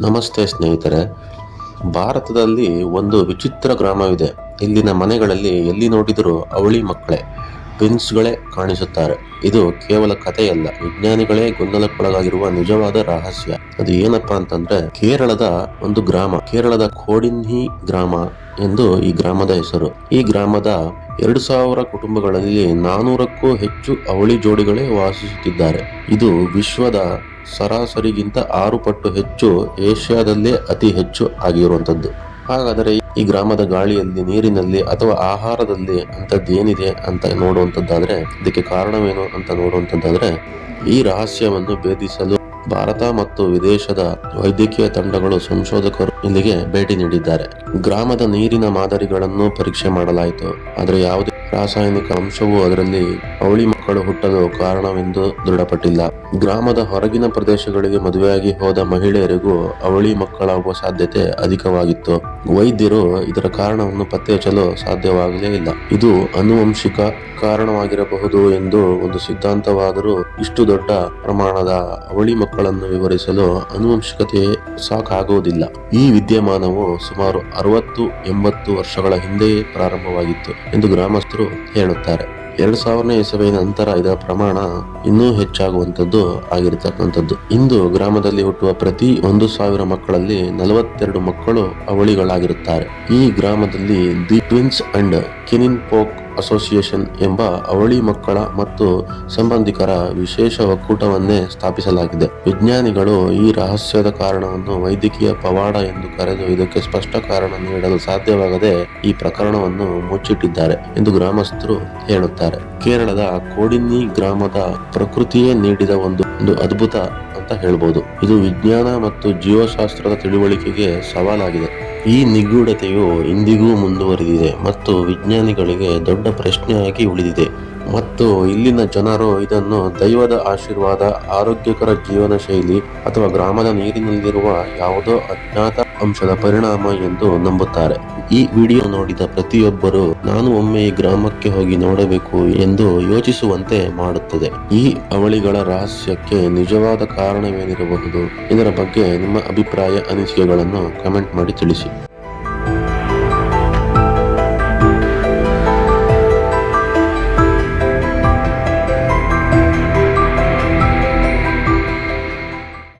ನಮಸ್ತೆ ಸ್ನೇಹಿತರೆ. ಭಾರತದಲ್ಲಿ ಒಂದು ವಿಚಿತ್ರ ಗ್ರಾಮವಿದೆ. ಇಲ್ಲಿನ ಮನೆಗಳಲ್ಲಿ ಎಲ್ಲಿ ನೋಡಿದರೂ ಅವಳಿ ಮಕ್ಕಳೇ ಟ್ವಿನ್ಸ್ಗಳೇ ಕಾಣಿಸುತ್ತಾರೆ. ಇದು ಕೇವಲ ಕಥೆಯಲ್ಲ, ವಿಜ್ಞಾನಿಗಳೇ ಗೊಂದಲಕ್ಕೊಳಗಾಗಿರುವ ನಿಜವಾದ ರಹಸ್ಯ. ಅದು ಏನಪ್ಪಾ ಅಂತಂದ್ರೆ, ಕೇರಳದ ಒಂದು ಗ್ರಾಮ, ಕೇರಳದ ಕೋಡಿನ್ಹಿ ಗ್ರಾಮ ಎಂದು ಈ ಗ್ರಾಮದ ಹೆಸರು. ಈ ಗ್ರಾಮದ ಎರಡು ಸಾವಿರ ಕುಟುಂಬಗಳಲ್ಲಿ ನಾನೂರಕ್ಕೂ ಹೆಚ್ಚು ಅವಳಿ ಜೋಡಿಗಳೇ ವಾಸಿಸುತ್ತಿದ್ದಾರೆ. ಇದು ವಿಶ್ವದ ಸರಾಸರಿಗಿಂತ ಆರು ಪಟ್ಟು ಹೆಚ್ಚು ಏಷ್ಯಾದಲ್ಲೇ ಅತಿ ಹೆಚ್ಚು ಆಗಿರುವಂತದ್ದು ಹಾಗಾದರೆ ಈ ಗ್ರಾಮದ ಗಾಳಿಯಲ್ಲಿ, ನೀರಿನಲ್ಲಿ ಅಥವಾ ಆಹಾರದಲ್ಲಿ ಅಂಥದ್ದೇನಿದೆ ಅಂತ ನೋಡುವಂಥದ್ದಾದರೆ, ಇದಕ್ಕೆ ಕಾರಣವೇನು ಅಂತ ನೋಡುವಂಥದ್ದಾದರೆ, ಈ ರಹಸ್ಯವನ್ನು ಭೇದಿಸಲು ಭಾರತ ಮತ್ತು ವಿದೇಶದ ವೈದ್ಯಕೀಯ ತಂಡಗಳು ಸಂಶೋಧಕರು ಇಲ್ಲಿಗೆ ಭೇಟಿ ನೀಡಿದ್ದಾರೆ. ಗ್ರಾಮದ ನೀರಿನ ಮಾದರಿಗಳನ್ನು ಪರೀಕ್ಷೆ ಮಾಡಲಾಯಿತು. ಆದರೆ ಯಾವುದೇ ರಾಸಾಯನಿಕ ಅಂಶವು ಅದರಲ್ಲಿ ಅವಳಿ ಮಕ್ಕಳು ಹುಟ್ಟಲು ಕಾರಣವೆಂದು ದೃಢಪಟ್ಟಿಲ್ಲ. ಗ್ರಾಮದ ಹೊರಗಿನ ಪ್ರದೇಶಗಳಿಗೆ ಮದುವೆಯಾಗಿ ಹೋದ ಮಹಿಳೆಯರಿಗೂ ಅವಳಿ ಮಕ್ಕಳಾಗುವ ಸಾಧ್ಯತೆ ಅಧಿಕವಾಗಿತ್ತು. ವೈದ್ಯರು ಇದರ ಕಾರಣವನ್ನು ಪತ್ತೆ ಹಚ್ಚಲು ಸಾಧ್ಯವಾಗಲೇ ಇಲ್ಲ. ಇದು ಅನುವಂಶಿಕ ಕಾರಣವಾಗಿರಬಹುದು ಎಂದು ಒಂದು ಸಿದ್ಧಾಂತವಾದರೂ ಇಷ್ಟು ದೊಡ್ಡ ಪ್ರಮಾಣದ ಅವಳಿ ಮಕ್ಕಳನ್ನು ವಿವರಿಸಲು ಅನುವಂಶಿಕತೆ ಸಾಕಾಗುವುದಿಲ್ಲ. ಈ ವಿದ್ಯಮಾನವು ಸುಮಾರು ಅರವತ್ತು ಎಂಬತ್ತು ವರ್ಷಗಳ ಹಿಂದೆಯೇ ಪ್ರಾರಂಭವಾಗಿತ್ತು ಎಂದು ಗ್ರಾಮಸ್ಥರು ಹೇಳುತ್ತಾರೆ, ಎರಡ್ ಸಾವಿರನೇ ಇಸವಿಯ ನಂತರ ಇದರ ಪ್ರಮಾಣ ಇನ್ನೂ ಹೆಚ್ಚಾಗುವಂತದ್ದು ಆಗಿರತಕ್ಕಂಥದ್ದು. ಇಂದು ಗ್ರಾಮದಲ್ಲಿ ಹುಟ್ಟುವ ಪ್ರತಿ ಒಂದು ಸಾವಿರ ಮಕ್ಕಳಲ್ಲಿ ನಲವತ್ತೆರಡು ಮಕ್ಕಳು ಅವಳಿಗಳಾಗಿರುತ್ತಾರೆ. ಈ ಗ್ರಾಮದಲ್ಲಿ ದಿ ಟ್ವಿನ್ಸ್ ಅಂಡ್ ಕಿನಿನ್ ಪೋಕ್ ಅಸೋಸಿಯೇಷನ್ ಎಂಬ ಅವಳಿ ಮಕ್ಕಳ ಮತ್ತು ಸಂಬಂಧಿಕರ ವಿಶೇಷ ಒಕ್ಕೂಟವನ್ನೇ ಸ್ಥಾಪಿಸಲಾಗಿದೆ. ವಿಜ್ಞಾನಿಗಳು ಈ ರಹಸ್ಯದ ಕಾರಣವನ್ನು ವೈದ್ಯಕೀಯ ಪವಾಡ ಎಂದು ಕರೆದು ಇದಕ್ಕೆ ಸ್ಪಷ್ಟ ಕಾರಣ ನೀಡಲು ಸಾಧ್ಯವಾಗದೆ ಈ ಪ್ರಕರಣವನ್ನು ಮುಚ್ಚಿಟ್ಟಿದ್ದಾರೆ ಎಂದು ಗ್ರಾಮಸ್ಥರು ಹೇಳುತ್ತಾರೆ. ಕೇರಳದ ಕೋಡಿನ್ನಿ ಗ್ರಾಮದ ಪ್ರಕೃತಿಯೇ ನೀಡಿದ ಒಂದು ಒಂದು ಅದ್ಭುತ ಅಂತ ಹೇಳ್ಬೋದು. ಇದು ವಿಜ್ಞಾನ ಮತ್ತು ಜೀವಶಾಸ್ತ್ರದ ತಿಳುವಳಿಕೆಗೆ ಸವಾಲಾಗಿದೆ. ಈ ನಿಗೂಢತೆಯು ಇಂದಿಗೂ ಮುಂದುವರೆದಿದೆ ಮತ್ತು ವಿಜ್ಞಾನಿಗಳಿಗೆ ದೊಡ್ಡ ಪ್ರಶ್ನೆಯಾಗಿ ಉಳಿದಿದೆ. ಮತ್ತು ಇಲ್ಲಿನ ಜನರು ಇದನ್ನು ದೈವದ ಆಶೀರ್ವಾದ, ಆರೋಗ್ಯಕರ ಜೀವನ ಶೈಲಿ ಅಥವಾ ಗ್ರಾಮದ ನೀರಿನಲ್ಲಿರುವ ಯಾವುದೋ ಅಜ್ಞಾತ ಅಂಶದ ಪರಿಣಾಮ ಎಂದು ನಂಬುತ್ತಾರೆ. ಈ ವಿಡಿಯೋ ನೋಡಿದ ಪ್ರತಿಯೊಬ್ಬರು, ನಾನು ಒಮ್ಮೆ ಈ ಗ್ರಾಮಕ್ಕೆ ಹೋಗಿ ನೋಡಬೇಕು ಎಂದು ಯೋಚಿಸುವಂತೆ ಮಾಡುತ್ತದೆ. ಈ ಅವಳಿಗಳ ರಹಸ್ಯಕ್ಕೆ ನಿಜವಾದ ಕಾರಣವೇನಿರಬಹುದು? ಇದರ ಬಗ್ಗೆ ನಿಮ್ಮ ಅಭಿಪ್ರಾಯ ಅನಿಸಿಕೆಗಳನ್ನು ಕಮೆಂಟ್ ಮಾಡಿ ತಿಳಿಸಿ.